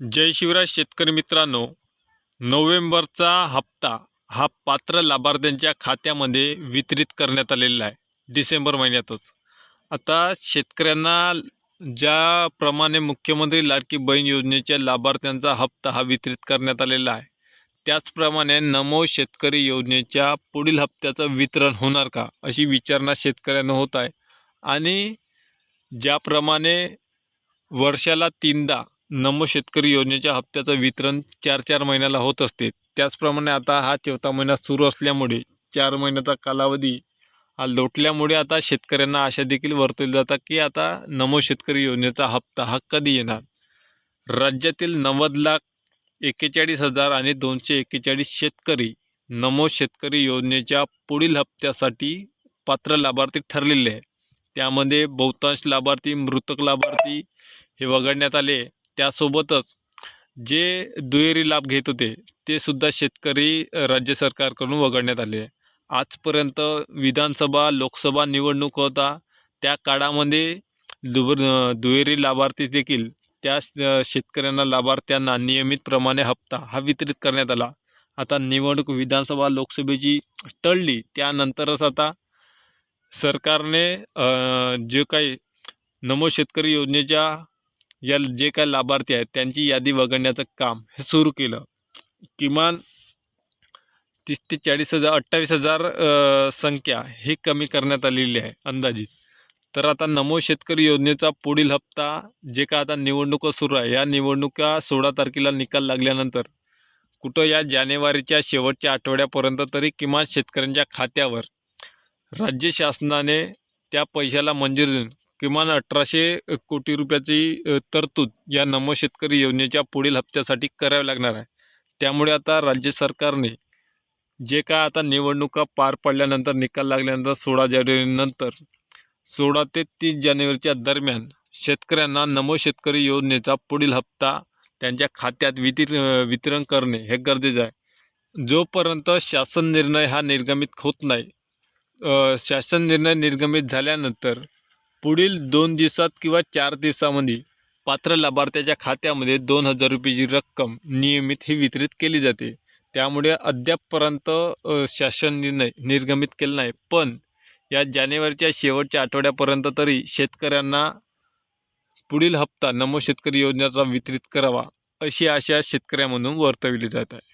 जय शिवराज शेतकरी मित्रांनो. नोव्हेंबरचा हप्ता हा पात्र लाभार्थ्यांच्या खात्यामध्ये वितरित करण्यात आलेला आहे. डिसेंबर महिन्यातच. आता शेतकऱ्यांना ज्याप्रमाणे मुख्यमंत्री लाडकी बहीण योजनेच्या लाभार्थ्यांचा हप्ता हा वितरित करण्यात आलेला आहे त्याचप्रमाणे नमो शेतकरी योजनेच्या पुढील हप्त्याचं वितरण होणार का अशी विचारणा शेतकऱ्यांना होत आहे. आणि ज्याप्रमाणे वर्षाला तीनदा नमो शेतकरी योजनेच्या हप्त्याचं वितरण चार चार महिन्याला होत असते. त्याचप्रमाणे आता हा चौथा महिना सुरू असल्यामुळे चार महिन्याचा कालावधी हा लोटल्यामुळे आता शेतकऱ्यांना आशा देखील वर्तवली जातात की आता नमो शेतकरी योजनेचा हप्ता हा कधी येणार? राज्यातील नव्वद लाख एक्केचाळीस हजार आणि दोनशे एक्केचाळीस शेतकरी नमो शेतकरी योजनेच्या पुढील हप्त्यासाठी पात्र लाभार्थी ठरलेले आहे. त्यामध्ये बहुतांश लाभार्थी मृतक लाभार्थी हे वगळण्यात आले त्यासोबतच जे दुहेरी लाभ घेत होते ते सुद्धा शेतकरी राज्य सरकारकडून वगळण्यात आले. आजपर्यंत विधानसभा लोकसभा निवडणूक होता. त्या काळामध्ये दुबर दुहेरी लाभार्थी देखील त्या शेतकऱ्यांना लाभार्थ्यांना नियमितप्रमाणे हप्ता हा वितरित करण्यात आला. आता निवडणूक विधानसभा लोकसभेची टळली त्यानंतरच आता सरकारने जे काही नमो शेतकरी योजनेच्या या जे काय लाभार्थी आहेत त्यांची यादी वगळण्याचं काम हे सुरू केलं. किमान तीस ते चाळीस हजार अठ्ठावीस हजार संख्या ही कमी करण्यात आलेली आहे अंदाजित. तर आता नमो शेतकरी योजनेचा पुढील हप्ता जे का आता निवडणुका सुरू आहे या निवडणुका सोळा तारखेला निकाल लागल्यानंतर कुठं या जानेवारीच्या शेवटच्या आठवड्यापर्यंत तरी किमान शेतकऱ्यांच्या खात्यावर राज्य शासनाने त्या पैशाला मंजुरी देऊन किमान अठराशे कोटी रुपयाची तरतूद या नमो शेतकरी योजनेच्या पुढील हप्त्यासाठी करावी लागणार आहे. त्यामुळे आता राज्य सरकारने जे काय आता निवडणुका पार पडल्यानंतर निकाल लागल्यानंतर सोळा जानेवारीनंतर सोळा ते तीस जानेवारीच्या दरम्यान शेतकऱ्यांना नमो शेतकरी योजनेचा पुढील हप्ता त्यांच्या खात्यात वितिर वितरण करणे हे गरजेचं आहे. जोपर्यंत शासन निर्णय हा निर्गमित होत नाही शासन निर्णय निर्गमित झाल्यानंतर पुढील दोन दिवसात किंवा चार दिवसामध्ये पात्र लाभार्थ्याच्या खात्यामध्ये दोन हजार रुपयाची रक्कम नियमित ही वितरित केली जाते. त्यामुळे अद्यापपर्यंत शासन निर्णय निर्गमित केला नाही. पण या जानेवारीच्या शेवटच्या आठवड्यापर्यंत तरी शेतकऱ्यांना पुढील हप्ता नमो शेतकरी योजनेचा वितरित करावा अशी आशा शेतकऱ्यामधून वर्तविली जात आहे.